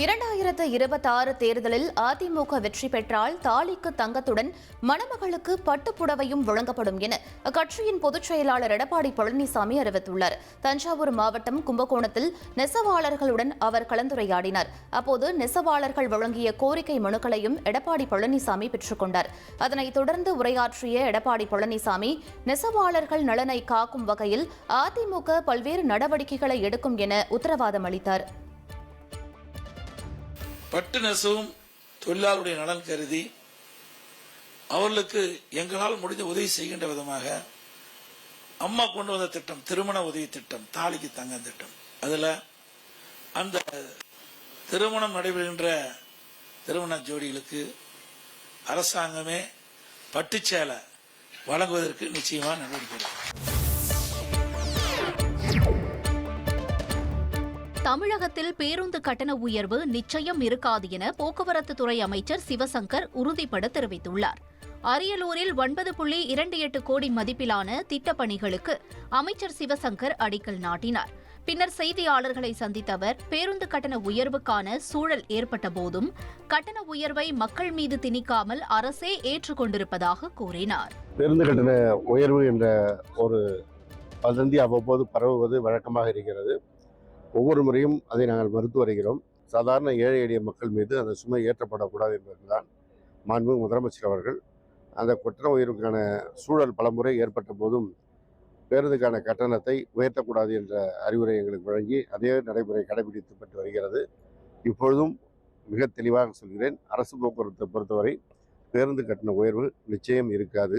இரண்டாயிரத்து இருபத்தாறு தேர்தலில் அதிமுக வெற்றி பெற்றால் தாலிக்கு தங்கத்துடன் மணமகளுக்கு பட்டுப் புடவையும் வழங்கப்படும் என அக்கட்சியின் பொதுச் செயலாளர் எடப்பாடி பழனிசாமி அறிவித்துள்ளார். தஞ்சாவூர் மாவட்டம் கும்பகோணத்தில் நெசவாளர்களுடன் அவர் கலந்துரையாடினார். அப்போது நெசவாளர்கள் வழங்கிய கோரிக்கை மனுக்களையும் எடப்பாடி பழனிசாமி பெற்றுக்கொண்டார் அதனைத் தொடர்ந்து உரையாற்றிய எடப்பாடி பழனிசாமி நெசவாளர்கள் நலனை காக்கும் வகையில் அதிமுக பல்வேறு நடவடிக்கைகளை எடுக்கும் என உத்தரவாதம் அளித்தார். பட்டு நெசவும் தொழிலாளருடைய நலன் கருதி அவர்களுக்கு எங்களால் முடிந்த உதவி செய்கின்ற விதமாக அம்மா கொண்டு வந்த திட்டம் திருமண உதவி திட்டம் தாலிக்கு தங்கம் திட்டம். அதுல அந்த திருமணம் நடைபெறுகின்ற திருமண ஜோடிகளுக்கு அரசாங்கமே பட்டுச்சேலை வழங்குவதற்கு நிச்சயமா நடவடிக்கை எடுக்கும். தமிழகத்தில் பேருந்து கட்டண உயர்வு நிச்சயம் இருக்காது என போக்குவரத்து துறை அமைச்சர் சிவசங்கர் உறுதிபட தெரிவித்துள்ளார். அரியலூரில் ஒன்பது புள்ளி இரண்டு எட்டு கோடி மதிப்பிலான திட்டப்பணிகளுக்கு அமைச்சர் சிவசங்கர் அடிக்கல் நாட்டினார். பின்னர் செய்தியாளர்களை சந்தித்த அவர் பேருந்து கட்டண உயர்வுக்கான சூழல் ஏற்பட்ட போதும் கட்டண உயர்வை மக்கள் மீது திணிக்காமல் அரசே ஏற்றுக்கொண்டிருப்பதாக கூறினார். பேருந்து கட்டண உயர்வு என்ற ஒரு வதந்தி அவ்வப்போது பரவுவது வழக்கமாக இருக்கிறது. ஒவ்வொரு முறையும் அதை நாங்கள் மறுத்து வருகிறோம். சாதாரண ஏழை எளிய மக்கள் மீது அந்த சுமை ஏற்றப்படக்கூடாது என்பதுதான் மாண்பு முதலமைச்சர் அவர்கள். அந்த குற்ற உயர்வுக்கான சூழல் பலமுறை ஏற்பட்ட போதும் பேருந்துக்கான கட்டணத்தை உயர்த்தக்கூடாது என்ற அறிவுரை எங்களுக்கு வழங்கி அதே நடைமுறை கடைபிடிக்கப்பட்டு வருகிறது. இப்பொழுதும் மிக தெளிவாக சொல்கிறேன் அரசு போக்குவரத்தை பொறுத்தவரை பேருந்து கட்டண உயர்வு நிச்சயம் இருக்காது.